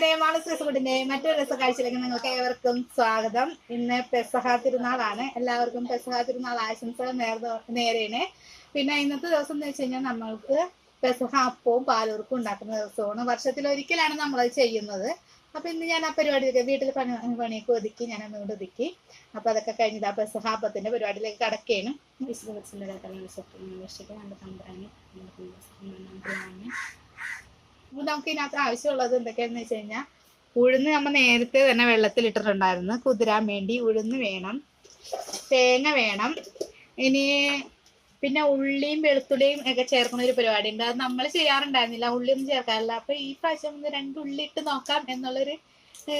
ഫുഡിന്റെ മറ്റൊരു രസക്കാഴ്ചയിലേക്ക് നിങ്ങൾക്ക് ഏവർക്കും സ്വാഗതം. ഇന്ന് പെസഹ തിരുനാളാണ്. എല്ലാവർക്കും പെസഹ തിരുനാൾ ആശംസകൾ നേർന്ന നേരെയാണ് പിന്നെ ഇന്നത്തെ ദിവസം എന്ന് വെച്ച് കഴിഞ്ഞാൽ നമ്മൾക്ക് പെസഹ അപ്പവും പാലൂർക്കും ഉണ്ടാക്കുന്ന ദിവസമാണ്. വർഷത്തിൽ ഒരിക്കലാണ് നമ്മൾ അത് ചെയ്യുന്നത്. അപ്പൊ ഇന്ന് ഞാൻ ആ പരിപാടിയൊക്കെ വീട്ടിൽ പണി പണിയൊക്കെ ഒതുക്കി ഞാൻ ഒന്നുകൂടെ ഒതുക്കി. അപ്പൊ അതൊക്കെ കഴിഞ്ഞിട്ട് ആ പെസഹ അപ്പത്തിന്റെ പരിപാടിയിലേക്ക് കടക്കുകയാണ് അപ്പൊ നമുക്ക് ഇതിനകത്ത് ആവശ്യമുള്ളത് എന്തൊക്കെയാന്ന് വെച്ച് കഴിഞ്ഞാൽ ഉഴുന്ന് നമ്മൾ നേരത്തെ തന്നെ വെള്ളത്തിൽ ഇട്ടിട്ടുണ്ടായിരുന്നു കുതിരാൻ വേണ്ടി ഉഴുന്ന് വേണം തേങ്ങ വേണം. ഇനി പിന്നെ ഉള്ളിയും വെളുത്തുള്ളിയും ഒക്കെ ചേർക്കുന്ന ഒരു പരിപാടി ഉണ്ട് അത് നമ്മൾ ചെയ്യാറുണ്ടായിരുന്നില്ല ഉള്ളിയൊന്നും ചേർക്കാറില്ല. അപ്പൊ ഈ പ്രാവശ്യം ഒന്ന് രണ്ട് ഉള്ളി ഇട്ട് നോക്കാം എന്നുള്ളൊരു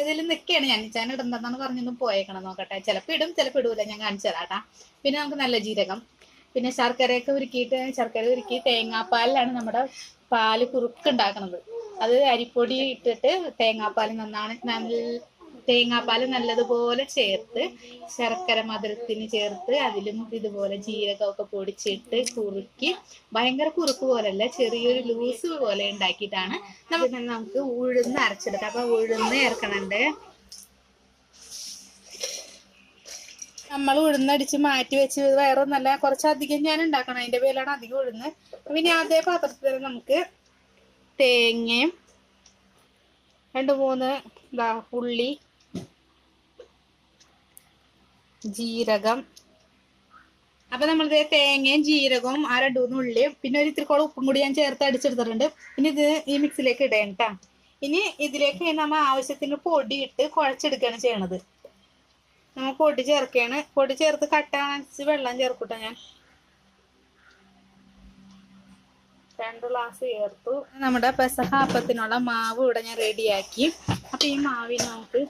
ഇതിൽ നിൽക്കുകയാണ് ഞാൻ. ഞാൻ ഇടുന്നതെന്നാണ് പറഞ്ഞൊന്നും പോയേക്കണം നോക്കട്ടെ. ചിലപ്പോൾ ഇടും ചിലപ്പോൾ ഇടൂല. ഞാൻ കാണിച്ചു തരാട്ടാ. പിന്നെ നമുക്ക് നല്ല ജീരകം. പിന്നെ ശർക്കരയൊക്കെ ഉരുക്കിയിട്ട് ശർക്കര ഉരുക്കി തേങ്ങാപ്പാലിലാണ് നമ്മുടെ പാൽ കുറുക്കുണ്ടാക്കുന്നത് അത് അരിപ്പൊടി ഇട്ടിട്ട് തേങ്ങാപ്പാൽ നന്നാണ് നല്ല തേങ്ങാപ്പാൽ നല്ലതുപോലെ ചേർത്ത് ശർക്കര മധുരത്തിന് ചേർത്ത് അതിലും ഇതുപോലെ ജീരകമൊക്കെ പൊടിച്ചിട്ട് കുറുക്കി ഭയങ്കര കുറുക്ക് പോലല്ല ചെറിയൊരു ലൂസ് പോലെ ഉണ്ടാക്കിയിട്ടാണ്. നമുക്ക് നമുക്ക് ഉഴുന്ന് അരച്ചെടുക്കാം. അപ്പൊ ഉഴുന്ന് ചേർക്കണുണ്ട്. നമ്മൾ ഉഴുന്നടിച്ച് മാറ്റി വെച്ച് വേറെ നല്ല കുറച്ചധികം ഞാൻ ഉണ്ടാക്കണം. അതിന്റെ പേരിലാണ് അധികം ഉഴുന്ന്. പിന്നെ അതേ പാത്രത്തിൽ തന്നെ നമുക്ക് തേങ്ങയും രണ്ട് മൂന്ന് എന്താ ഉള്ളി ജീരകം. അപ്പൊ നമ്മളിത് തേങ്ങയും ജീരകവും ആ രണ്ടു മൂന്ന് ഉള്ളിയും പിന്നെ ഒരു ഇത്തിരി കുളം ഉപ്പും കൂടി ഞാൻ ചേർത്ത് അടിച്ചെടുത്തിട്ടുണ്ട്. പിന്നെ ഇത് ഈ മിക്സിലേക്ക് ഇടേണ്ട. ഇനി ഇതിലേക്ക് നമ്മൾ ആവശ്യത്തിന് പൊടി ഇട്ട് കുഴച്ചെടുക്കുകയാണ് ചെയ്യണത്. നമ്മൾ പൊടി ചേർക്കുകയാണ് പൊടി ചേർത്ത് കട്ടാണിച്ച് വെള്ളം ചേർക്കൂട്ടോ ഞാൻ. രണ്ട് ഗ്ലാസ് ചേർത്തു. നമ്മുടെ പെസഹ അപ്പത്തിനുള്ള മാവ് ഇവിടെ ഞാൻ റെഡിയാക്കി. അപ്പൊ ഈ മാവിന് നമുക്ക്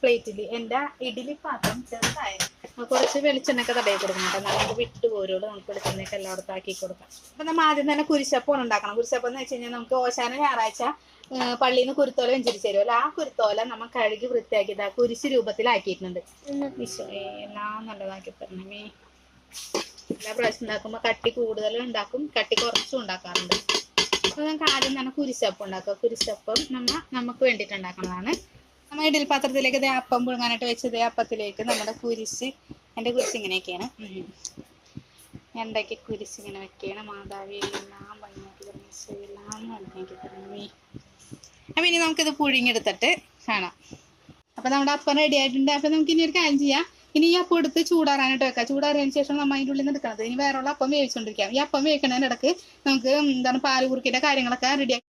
പ്ലേറ്റിൽ എന്റെ ഇഡ്ഡലി പാത്രം ചെറുതായി. കുറച്ച് വെളിച്ചെണ്ണയൊക്കെ തടയി കൊടുക്കണം കേട്ടോ. നമുക്ക് വിട്ടു പോരുള്ളൂ. നമുക്ക് വെളിച്ചെണ്ണയൊക്കെ എല്ലായിടത്തും ആക്കി കൊടുക്കാം. അപ്പൊ നമ്മൾ ആദ്യം തന്നെ കുരിശപ്പം ഉണ്ടാക്കണം. കുരിശപ്പം എന്ന് വെച്ച് കഴിഞ്ഞാൽ നമുക്ക് ഓശാന ഞായറാഴ്ച പള്ളിയിൽ നിന്ന് കുരുത്തോല വെഞ്ചരിച്ച് തരുമല്ലോ ആ കുരുത്തോല നമ്മൾ കഴുകി വൃത്തിയാക്കി ആ കുരിശ് രൂപത്തിലാക്കിയിട്ടുണ്ട്. എല്ലാം നല്ലതാക്കി തരണമേ എല്ലാ പ്രാവശ്യം ഉണ്ടാക്കുമ്പോൾ കട്ടി കൂടുതൽ ഉണ്ടാക്കും കട്ടി കുറച്ചും ഉണ്ടാക്കാറുണ്ട്. അപ്പോൾ നമുക്ക് ആദ്യം തന്നെ കുരിശപ്പം ഉണ്ടാക്കുക. കുരിശപ്പം നമ്മ നമുക്ക് വേണ്ടിയിട്ട് ഉണ്ടാക്കുന്നതാണ് നമ്മൾ ഇടൽ പാത്രത്തിലേക്ക് ഇതേ അപ്പം പുഴുങ്ങാനായിട്ട് വെച്ച് ഇതേ അപ്പത്തിലേക്ക് നമ്മുടെ കുരിശ് എന്റെ കുരിശ് ഇങ്ങനെയൊക്കെയാണ്. എന്തൊക്കെ കുരിശ് ഇങ്ങനെ വെക്കുകയാണ് മാതാവി എല്ലാം ഭംഗിയാക്കി തരണമേ എല്ലാം ഭംഗിയാക്കി തരണമേ അപ്പം ഇനി നമുക്കിത് പുഴുങ്ങിയെടുത്തിട്ട് കാണാം. അപ്പം നമ്മുടെ അപ്പം റെഡി ആയിട്ടുണ്ട്. അപ്പം നമുക്ക് ഇനി ഒരു കാര്യം ചെയ്യാം. ഇനി ഈ അപ്പം എടുത്ത് ചൂടാറാനായിട്ട് വെക്കാം. ചൂടാറിയതിന് ശേഷം നമ്മൾ അതിന്റെ ഉള്ളിൽ നിന്ന് എടുക്കുന്നത് ഇനി വേറെയുള്ള അപ്പം വേവിച്ചുകൊണ്ടിരിക്കാം ഈ അപ്പം വേവിക്കുന്നതിന്റെ ഇടയ്ക്ക് നമുക്ക് എന്താണ് പാൽ കുറുക്കിന്റെ കാര്യങ്ങളൊക്കെ റെഡിയാക്കി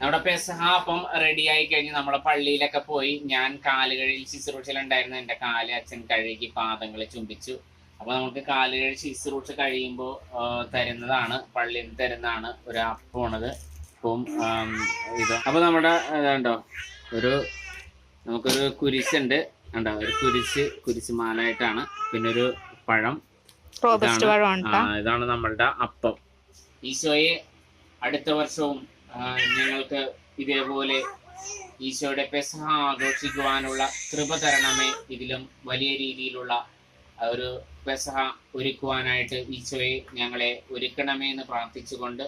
നമ്മുടെ പെസഹ അപ്പം റെഡി ആയി കഴിഞ്ഞ് നമ്മുടെ പള്ളിയിലൊക്കെ പോയി ഞാൻ കാലുകളിൽ ശുശ്രൂഷയിലുണ്ടായിരുന്ന എന്റെ കാൽ അച്ഛൻ കഴുകി പാദങ്ങളെ ചുംബിച്ചു. അപ്പൊ നമുക്ക് കാലുകളിൽ ശുശ്രൂഷ കഴിയുമ്പോൾ തരുന്നതാണ് പള്ളിയിൽ നിന്ന് തരുന്നതാണ് ഒരു അപ്പമാണത് അപ്പം ഇത്. അപ്പൊ നമ്മുടെ ഇതുണ്ടോ ഒരു നമുക്കൊരു കുരിശുണ്ട്. ഉണ്ടോ ഒരു കുരിശ് കുരിശുമാലായിട്ടാണ് പിന്നെ ഒരു പഴം. ഇതാണ്- നമ്മളുടെ അപ്പം. ഈശോയെ അടുത്ത വർഷവും നിങ്ങൾക്ക് ഞങ്ങൾക്ക് ഇതേപോലെ ഈശോയുടെ പെസഹ ആഘോഷിക്കുവാനുള്ള കൃപ തരണമേ. ഇതിലും വലിയ രീതിയിലുള്ള ഒരു പെസഹ ഒരുക്കുവാനായിട്ട് ഈശോയെ ഞങ്ങളെ ഒരുക്കണമേ എന്ന് പ്രാർത്ഥിച്ചുകൊണ്ട്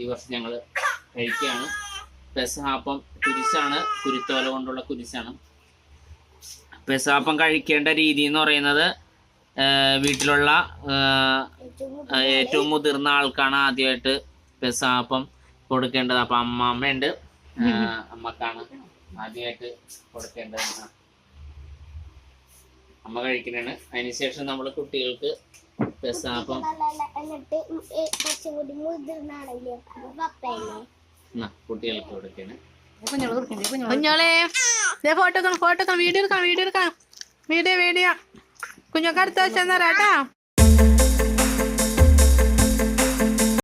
ഈ വർഷം ഞങ്ങൾ കഴിക്കുകയാണ്. പെസഹ അപ്പം കുരിശാണ് കുരുത്തോല കൊണ്ടുള്ള കുരിശാണ്. പെസഹാപ്പം കഴിക്കേണ്ട രീതി എന്ന് പറയുന്നത് വീട്ടിലുള്ള ഏറ്റവും മുതിർന്ന ആൾക്കാണ് ആദ്യമായിട്ട് പെസഹാപ്പം കൊടുക്കേണ്ടത്. അപ്പം അമ്മാമ്മയുണ്ട് അമ്മക്കാണ് ആദ്യമായിട്ട് കൊടുക്കേണ്ടത്. അമ്മ കഴിക്കുന്നതാണ്. അതിനുശേഷം നമ്മൾ കുട്ടികൾക്ക് പെസാപ്പം കുട്ടികൾക്ക് കൊടുക്കണം. കുഞ്ഞോളെ ഫോട്ടോ എടുക്കണം ഫോട്ടോ എടുക്കണം വീഡിയോ എടുക്കണം വീഡിയോ എടുക്കണം വീഡിയോ വീഡിയോ കുഞ്ഞൊക്കെ അടുത്ത വെച്ചാൽ തരാട്ടാ